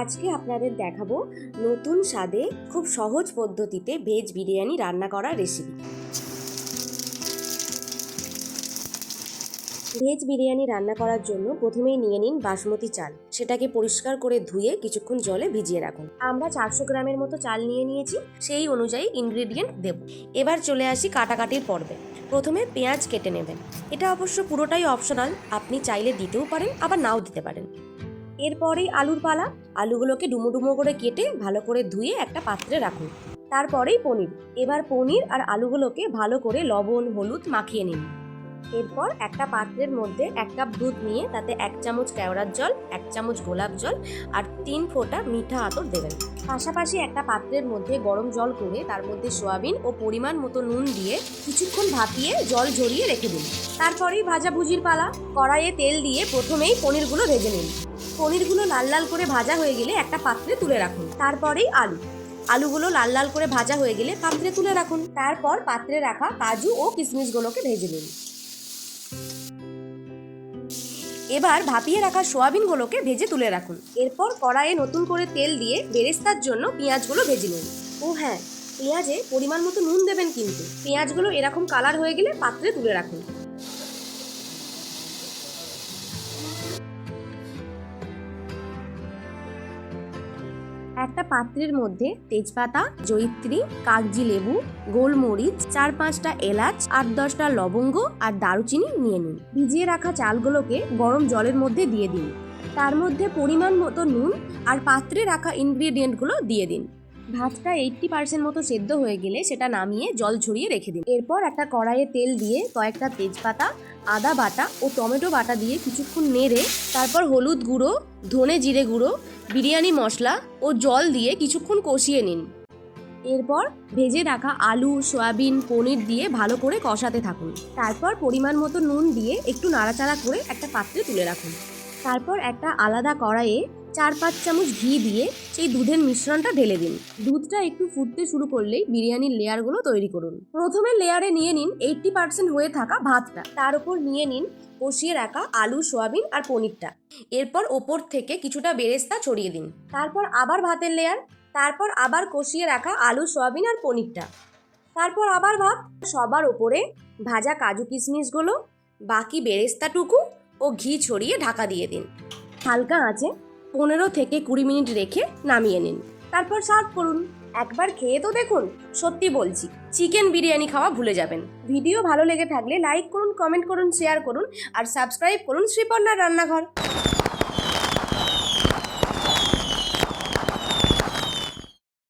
আজকে আপনাদের দেখাবো নতুন স্বাদে খুব সহজ পদ্ধতিতে ভেজ বিরিয়ানি রান্না করার রেসিপি ভেজ বিরিয়ানি রান্না করার জন্য প্রথমেই নিয়ে নিন বাসমতি চাল। সেটাকে পরিষ্কার করে ধুয়ে কিছুক্ষণ জলে ভিজিয়ে রাখুন। আমরা চারশো গ্রামের মতো চাল নিয়ে নিয়েছি, সেই অনুযায়ী ইনগ্রেডিয়েন্ট দেব। এবার চলে আসি কাটাকাটির পর্বে। প্রথমে পেঁয়াজ কেটে নেবেন। এটা অবশ্য পুরোটাই অপশনাল আপনি চাইলে দিতেও পারেন, আবার নাও দিতে পারেন। এরপরেই আলুর পালা। আলুগুলোকে ডুমো ডুমো করে কেটে ভালো করে ধুয়ে একটা পাত্রে রাখুন। তারপরেই পনির। এবার পনির আর আলুগুলোকে ভালো করে লবণ, হলুদ মাখিয়ে নিন। এরপর একটা পাত্রের মধ্যে এক কাপ দুধ নিয়ে তাতে এক চামচ কেওড়ার জল, এক চামচ গোলাপ জল আর তিন ফোঁটা মিঠা আতর দেবেন। পাশাপাশি একটা পাত্রের মধ্যে গরম জল করে তার মধ্যে সোয়াবিন ও পরিমাণ মতো নুন দিয়ে কিছুক্ষণ ভাপিয়ে জল ঝরিয়ে রেখে দিন। তারপরেই ভাজাভুজির পালা। কড়াইয়ে তেল দিয়ে প্রথমেই পনিরগুলো ভেজে নিন। পনিরগুলো লাল লাল করে ভাজা হয়ে গেলে একটা পাত্রে তুলে রাখুন। তারপরেই আলু। আলুগুলো লাল লাল করে ভাজা হয়ে গেলে পাত্রে তুলে রাখুন। তারপর পাত্রে রাখা কাজু ও কিশমিশগুলোকে ভেজে নিন। এবার ভাপিয়ে রাখা সোয়াবিনগুলোকে ভেজে তুলে রাখুন। এরপর কড়াইয়ে নতুন করে তেল দিয়ে বেরেস্তার জন্য পেঁয়াজগুলো ভেজে নিন। ও হ্যাঁ পেঁয়াজে পরিমাণ মতো নুন দেবেন কিন্তু। পেঁয়াজগুলো এরকম কালার হয়ে গেলে পাত্রে তুলে রাখুন। একটা পাত্রের মধ্যে তেজপাতা, জয়িত্রী, কাগজি লেবু, গোলমরিচ, চার পাঁচটা এলাচ, আট দশটা লবঙ্গ আর দারুচিনি নিয়ে নিন। ভিজিয়ে রাখা চালগুলোকে গরম জলের মধ্যে দিয়ে দিন। তার মধ্যে পরিমাণ মতো নুন আর পাত্রে রাখা ইনগ্রিডিয়েন্টগুলো দিয়ে দিন। ভাতটা এইটটি পার্সেন্ট মতো সেদ্ধ হয়ে গেলে সেটা নামিয়ে জল ছড়িয়ে রেখে দিন। এরপর একটা কড়াইয়ে তেল দিয়ে কয়েকটা তেজপাতা, আদা বাটা ও টমেটো বাটা দিয়ে কিছুক্ষণ নেড়ে তারপর হলুদ গুঁড়ো, ধনে জিরে গুঁড়ো বিরিয়ানি মশলা ও জল দিয়ে কিছুক্ষণ কষিয়ে নিন। এরপর ভেজে রাখা আলু, সয়াবিন, পনির দিয়ে ভালো করে কষাতে থাকুন। তারপর পরিমাণ মতো নুন দিয়ে একটু নাড়াচাড়া করে একটা পাত্রে তুলে রাখুন। তারপর একটা আলাদা কড়াইয়ে চার পাঁচ চামচ ঘি দিয়ে সেই দুধের মিশ্রণটা ঢেলে দিন। দুধটা একটু ফুটতে শুরু করলেই বিরিয়ানির লেয়ারগুলো তৈরি করুন। প্রথমে লেয়ারে নিয়ে নিন এইটটি পার্সেন্ট হয়ে থাকা ভাতটা। তার উপর নিয়ে নিন কষিয়ে রাখা আলু, সোয়াবিন আর পনিরটা। এরপর ওপর থেকে কিছুটা বেরেস্তা ছড়িয়ে দিন। তারপর আবার ভাতের লেয়ার। তারপর আবার কষিয়ে রাখা আলু, সোয়াবিন আর পনিরটা। তারপর আবার ভাত। সবার ওপরে ভাজা কাজু কিশমিশগুলো, বাকি বেরেস্তাটুকু ও ঘি ছড়িয়ে ঢাকা দিয়ে দিন। হালকা আঁচে পনেরো থেকে কুড়ি মিনিট রেখে নামিয়ে নিন। তারপর সার্ভ করুন। একবার খেয়ে তো দেখুন। সত্যি বলছি, চিকেন বিরিয়ানি খাওয়া ভুলে যাবেন। ভিডিও ভালো লেগে থাকলে লাইক করুন, কমেন্ট করুন, শেয়ার করুন, আর সাবস্ক্রাইব করুন শ্রীপর্ণার রান্নাঘর।